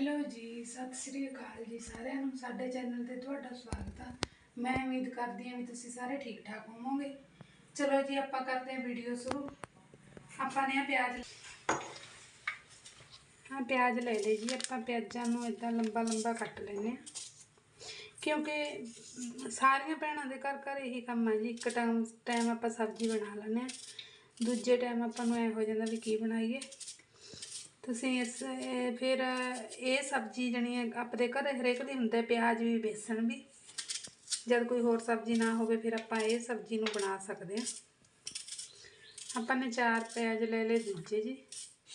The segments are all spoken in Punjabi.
ਹੈਲੋ ਜੀ, ਸਤਿ ਸ੍ਰੀ ਅਕਾਲ ਜੀ ਸਾਰਿਆਂ ਨੂੰ, ਸਾਡੇ ਚੈਨਲ ਤੇ ਤੁਹਾਡਾ ਸਵਾਗਤ ਆ। ਮੈਂ ਉਮੀਦ ਕਰਦੀ ਹਾਂ ਵੀ ਤੁਸੀਂ ਸਾਰੇ ਠੀਕ ਠਾਕ ਹੋਵੋਗੇ। ਚਲੋ ਜੀ, ਆਪਾਂ ਕਰਦੇ ਹਾਂ ਵੀਡੀਓ ਸ਼ੁਰੂ। ਆਪਾਂ ਨੇ ਆ ਪਿਆਜ਼ ਹਾਂ ਪਿਆਜ਼ ਲੈ ਲਏ ਜੀ। ਆਪਾਂ ਪਿਆਜ਼ਾਂ ਨੂੰ ਇਦਾਂ ਲੰਬਾ ਲੰਬਾ ਕੱਟ ਲੈਨੇ ਆ ਕਿਉਂਕਿ ਸਾਰੀਆਂ ਭੈਣਾਂ ਦੇ ਘਰ ਘਰ ਇਹੀ ਕੰਮ ਆ ਜੀ। ਇੱਕ ਟਾਈਮ ਟਾਈਮ ਆਪਾਂ ਸਬਜ਼ੀ ਬਣਾ ਲੈਂਦੇ ਆ ਦੂਜੇ ਟਾਈਮ ਆਪਾਂ ਨੂੰ ਐ ਹੋ ਜਾਂਦਾ ਵੀ ਕੀ ਬਣਾਈਏ। ਤੁਸੀਂ ਇਸ, ਇਹ ਫਿਰ ਇਹ ਸਬਜ਼ੀ ਜਣੀ ਹੈ, ਆਪਣੇ ਘਰੇ ਹਰੇਕ ਦੀ ਹੁੰਦਾ ਪਿਆਜ਼ ਵੀ, ਬੇਸਣ ਵੀ। ਜਦ ਕੋਈ ਹੋਰ ਸਬਜ਼ੀ ਨਾ ਹੋਵੇ, ਫਿਰ ਆਪਾਂ ਇਹ ਸਬਜ਼ੀ ਨੂੰ ਬਣਾ ਸਕਦੇ ਹਾਂ। ਆਪਾਂ ਨੇ ਚਾਰ ਪਿਆਜ਼ ਲੈ ਲਏ ਦੂਜੇ ਜੀ।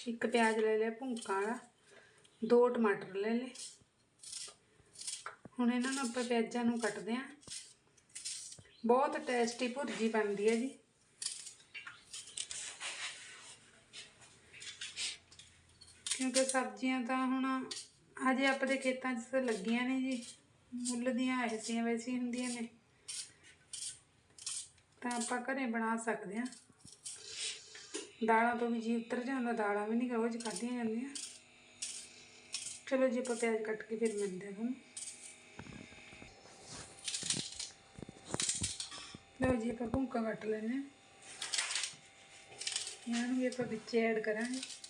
ਇੱਕ ਪਿਆਜ਼ ਲੈ ਲਿਆ ਭੁੰਕਾ ਵਾਲਾ। ਦੋ ਟਮਾਟਰ ਲੈ ਲਏ। ਹੁਣ ਇਹਨਾਂ ਨੂੰ ਆਪਾਂ ਪਿਆਜ਼ਾਂ ਨੂੰ ਕੱਟਦੇ ਹਾਂ। ਬਹੁਤ ਟੇਸਟੀ ਭੁਰਜੀ ਬਣਦੀ ਹੈ ਜੀ। ਕਿਉਂਕਿ ਸਬਜ਼ੀਆਂ ਤਾਂ ਹੁਣ ਹਜੇ ਆਪਣੇ ਖੇਤਾਂ 'ਚ ਤਾਂ ਲੱਗੀਆਂ ਨੇ ਜੀ। ਮੁੱਲ ਦੀਆਂ ਐਸੀਆਂ ਵੈਸੀਆਂ ਹੁੰਦੀਆਂ ਨੇ। ਤਾਂ ਆਪਾਂ ਘਰੇ ਬਣਾ ਸਕਦੇ ਹਾਂ। ਦਾਲਾਂ ਤੋਂ ਵੀ ਜੀ ਉਤਰ ਜਾਂਦਾ, ਦਾਲਾਂ ਵੀ ਨਹੀਂ ਰੋਜ਼ ਖਾਧੀਆਂ ਜਾਂਦੀਆਂ। ਚਲੋ ਜੀ, ਆਪਾਂ ਪਿਆਜ਼ ਕੱਟ ਕੇ ਫਿਰ ਮਿਲਦੇ ਹਾਂ ਤੁਹਾਨੂੰ ਲਓ ਜੀ, ਆਪਾਂ ਭੁੰਕਾ ਕੱਟ ਲੈਨੇ ਇਹਨਾਂ ਨੂੰ ਵੀ ਆਪਾਂ ਵਿੱਚ ਐਡ ਕਰਾਂਗੇ।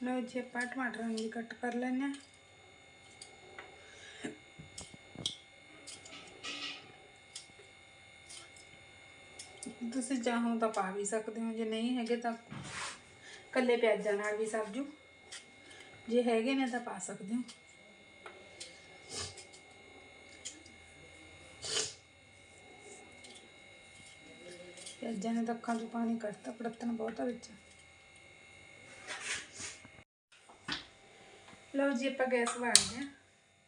ਲਓ ਜੀ ਆਪਾਂ ਟਮਾਟਰਾਂ ਨੂੰ ਵੀ ਕੱਟ ਕਰ ਲੈਂਦੇ ਹਾਂ। ਤੁਸੀਂ ਚਾਹੋ ਤਾਂ ਪਾ ਵੀ ਸਕਦੇ ਹੋ, ਜੇ ਨਹੀਂ ਹੈਗੇ ਤਾਂ ਕੱਲੇ ਪਿਆਜ਼ਾਂ ਨਾਲ ਵੀ ਸਬਜੂ ਜੇ ਹੈਗੇ ਨੇ ਤਾਂ ਪਾ ਸਕਦੇ ਹੋ। ਪਿਆਜ਼ਾਂ ਨੇ ਤਾਂ ਅੱਖਾਂ 'ਚੋਂ ਪਾਣੀ ਕੱਢਤਾ ਪੜਤਨ ਬਹੁਤਾ ਵਿੱਚ। ਲਓ ਜੀ ਆਪਾਂ ਗੈਸ ਵਾੜਦੇ ਹਾਂ।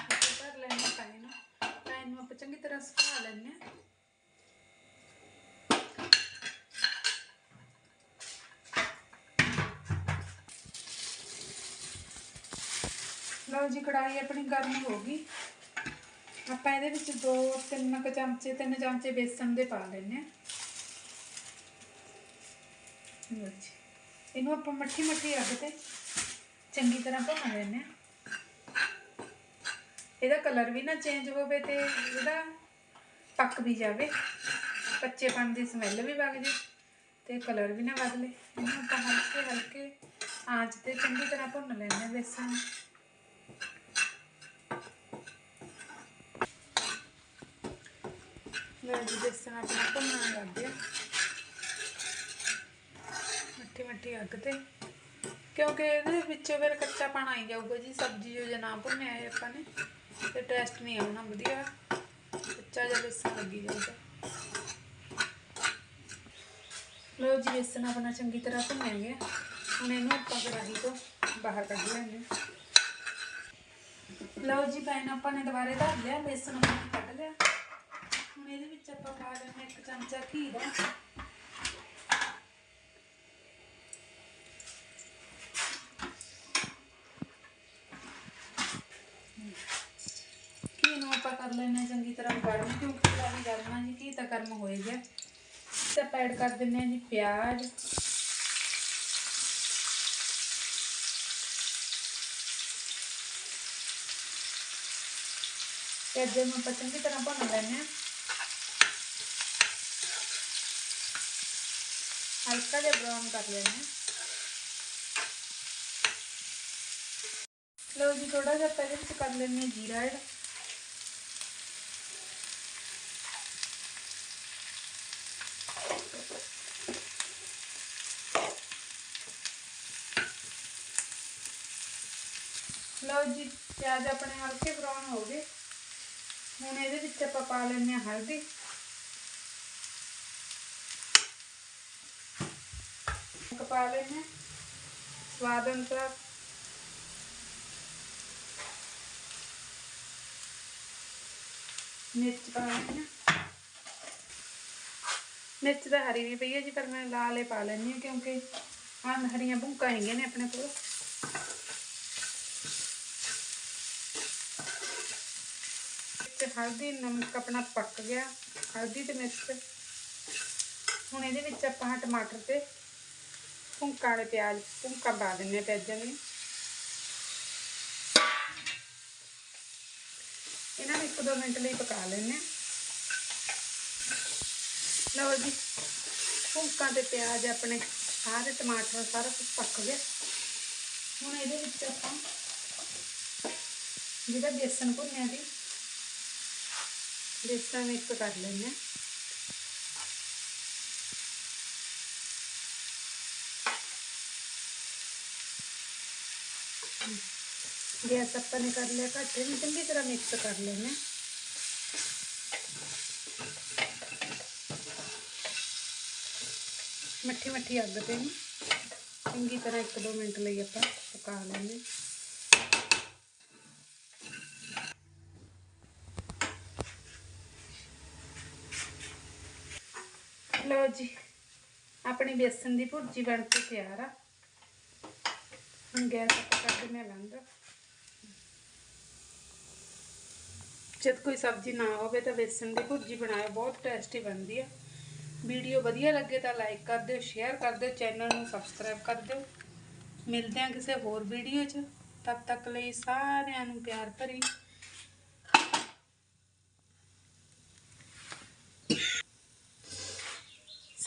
ਆਪਾਂ ਭਰ ਲੈਣੇ ਪਾਣੀ ਨੂੰ। ਪਾਣੀ ਨੂੰ ਆਪਾਂ ਚੰਗੀ ਤਰ੍ਹਾਂ ਸੁਕਾ ਲੈਣੇ ਹਾਂ। ਲਓ ਜੀ ਕੜਾਈ ਆਪਣੀ ਗਰਮ ਹੋ ਗਈ। ਆਪਾਂ ਇਹਦੇ ਵਿੱਚ ਦੋ, ਤਿੰਨ ਕੁ ਚਮਚੇ, ਤਿੰਨ ਚਮਚੇ ਬੇਸਨ ਦੇ ਪਾ ਲੈਣੇ ਆ ਇਹਨੂੰ ਆਪਾਂ ਮੱਠੀ ਮੱਠੀ ਅੱਗ ਤੇ ਚੰਗੀ ਤਰ੍ਹਾਂ ਭੁੰਨ ਲੈਣੇ ਆ ਇਹਦਾ ਕਲਰ ਵੀ ਨਾ ਚੇਂਜ ਹੋਵੇ ਤੇ ਇਹਦਾ ਪੱਕ ਵੀ ਜਾਵੇ। ਕੱਚੇਪਨ ਦੀ ਸਮੈਲ ਵੀ ਵਗ ਜੇ ਤੇ ਕਲਰ ਵੀ ਨਾ ਬਦਲੇ ਇਹਨੂੰ ਆਪਾਂ ਹਲਕੇ ਹਲਕੇ ਆਂਚ ਤੇ ਚੰਗੀ ਤਰ੍ਹਾਂ ਭੁੰਨ ਲੈਣੇ ਆ ਬੇਸਣ ਜੀ ਬੇਸਣ ਆਪਣਾ ਭੁੰਨਣ ਲੱਗ ਗਿਆ। ਮੱਠੀ ਮੱਠੀ ਅੱਗ ਤੇ। ਕਿਉਂਕਿ ਇਹਦੇ ਵਿੱਚੋਂ ਫਿਰ ਕੱਚਾ ਪਾਣਾ ਹੀ ਜਾਊਗਾ ਜੀ, ਸਬਜ਼ੀ ਜੋ ਜੇ ਨਾ ਭੁੰਨਿਆ ਹੈ ਆਪਾਂ ਨੇ। ਤੇ ਟੇਸਟ ਨਹੀਂ ਆਉਣਾ ਵਧੀਆ ਕੱਚਾ ਜਿਹਾ ਬੇਸਣ ਲੱਗੀ ਜਾਊਗਾ ਲਓ ਜੀ, ਬੇਸਣ ਆਪਣਾ ਚੰਗੀ ਤਰ੍ਹਾਂ ਭੁੰਨਿਆ ਗਿਆ। ਹੁਣ ਇਹਨੂੰ ਆਪਾਂ ਕੜਾਹੀ ਤੋਂ ਬਾਹਰ ਕੱਢ ਲੈਂਦੇ ਲਓ ਜੀ ਪੈਨ ਆਪਾਂ ਨੇ ਦੁਬਾਰੇ ਧਰ ਲਿਆ, ਬੇਸਣ ਆਪਾਂ ਕੱਢ ਲਿਆ। ਹੁਣ ਇਹਦੇ ਵਿੱਚ ਆਪਾਂ ਪਾ ਲੈਂਦੇ ਹਾਂ ਇੱਕ ਚਮਚਾ ਘੀ ਦਾ ਘੀ ਨੂੰ ਆਪਾਂ ਕਰ ਲੈਂਦੇ ਚੰਗੀ ਤਰ੍ਹਾਂ ਗਰਮ ਕਿਉਂਕਿ ਕੜਾਹੀ ਗਰਮ ਆ ਜੀ ਘੀ ਤਾਂ ਗਰਮ ਹੋਏਗਾ ਤੇ ਆਪਾਂ ਕਰ ਦਿੰਦੇ ਹਾਂ ਜੀ ਪਿਆਜ਼। ਤੇ ਅੱਜ ਨੂੰ ਆਪਾਂ ਚੰਗੀ ਤਰ੍ਹਾਂ ਭੁੰਨ ਲੈਂਦੇ ਹਾਂ। ਹਲਕਾ ਜਿਹਾ ਬਰਾਊਨ ਕਰ ਲੈਣੇ ਆ ਲਓ ਜੀ ਥੋੜਾ ਜਿਹਾ ਪਹਿਲੇ ਵਿੱਚ ਕਰ ਲੈਣੇ ਹਾਂ ਜੀਰਾ ਐਡ। ਲਓ ਜੀ, ਪਿਆਜ਼ ਆਪਣੇ ਹਲਕੇ ਬਰਾਊਨ ਹੋ ਗਏ। ਹੁਣ ਇਹਦੇ ਵਿੱਚ ਆਪਾਂ ਪਾ ਲੈਂਦੇ ਹਾਂ ਹਲਦੀ। ਇੱਕ ਪਾ ਲੈਂਦੇ ਹਾਂ। ਸਵਾਦ ਅਨੁਸਾਰ। ਮਿਰਚ ਪਾ ਲੈਂਦੇ ਹਾਂ। ਮਿਰਚ ਤਾਂ ਹਰੀ ਵੀ ਪਈ ਹੈ ਜੀ, ਪਰ ਮੈਂ ਲਾਲ ਹੀ ਪਾ ਲੈਂਦੀ ਹਾਂ ਕਿਉਂਕਿ ਆਹ ਹਰੀਆਂ ਭੁੰਕਾਂ ਹੈਗੀਆਂ ਨੇ ਆਪਣੇ ਕੋਲ। ਮਿਰਚ ਹਲਦੀ, ਨਮਕ ਆਪਣਾ ਪੱਕ ਗਿਆ। ਹਲਦੀ ਤੇ ਮਿਰਚ। ਹੁਣ ਇਹਦੇ ਵਿੱਚ ਆਪਾਂ ਟਮਾਟਰ ਤੇ ਭੁੰਕਾਂ ਵਾਲੇ ਪਿਆਜ਼ ਭੁੰਕਾਂ ਪਾ ਦਿੰਨੇ ਪਿਆਜ਼ਾਂ ਨੂੰ ਇਹਨਾਂ ਨੂੰ 1-2 ਮਿੰਟ ਲਈ ਪਕਾ ਲੈਣੇ ਲਓ ਜੀ ਭੁੰਕਾਂ ਤੇ ਪਿਆਜ਼ ਆਪਣੇ ਸਾਰੇ ਟਮਾਟਰ ਸਾਰਾ ਕੁਝ ਪੱਕ ਗਿਆ। ਹੁਣ ਇਹਦੇ ਵਿੱਚ ਆਪਾਂ ਜਿਹੜਾ ਬੇਸਨ ਭੁੰਨਿਆ ਸੀ ਬੇਸਨ ਮਿਕਸ ਕਰ ਲੈਂਦੇ ਹਾਂ ਗੈਸ ਆਪਾਂ ਨੇ ਕਰ ਲਿਆ ਘੱਟ ਇਹਨੂੰ ਚੰਗੀ ਤਰ੍ਹਾਂ ਮਿਕਸ ਕਰ ਲੈਣਾ ਮੱਠੀ ਮੱਠੀ ਅੱਗ ਤੇ ਨੂੰ ਚੰਗੀ ਤਰ੍ਹਾਂ 1-2 ਮਿੰਟ ਲਈ ਆਪਾਂ ਲਓ ਜੀ। ਆਪਣੀ ਬੇਸਨ ਦੀ ਭੁਰਜੀ ਬਣ ਕੇ ਤਿਆਰ ਆ। ਹੁਣ ਗੈਸ ਆਪਾਂ ਕਰ ਦਿੰਦੇ ਬੰਦ ਜਦ ਕੋਈ ਸਬਜ਼ੀ ਨਾ ਹੋਵੇ ਤਾਂ ਬੇਸਨ ਦੀ ਭੁਰਜੀ ਬਣਾਓ, ਬਹੁਤ ਟੇਸਟੀ ਬਣਦੀ ਆ। ਵੀਡੀਓ ਵਧੀਆ ਲੱਗੇ ਤਾਂ ਲਾਈਕ ਕਰ ਦਿਓ, ਸ਼ੇਅਰ ਕਰ ਦਿਓ, ਚੈਨਲ ਨੂੰ ਸਬਸਕ੍ਰਾਈਬ ਕਰ ਦਿਓ। ਮਿਲਦੇ ਹਾਂ ਕਿਸੇ ਹੋਰ ਵੀਡੀਓ 'ਚ। ਤਦ ਤੱਕ ਲਈ ਸਾਰਿਆਂ ਨੂੰ ਪਿਆਰ ਭਰੀ।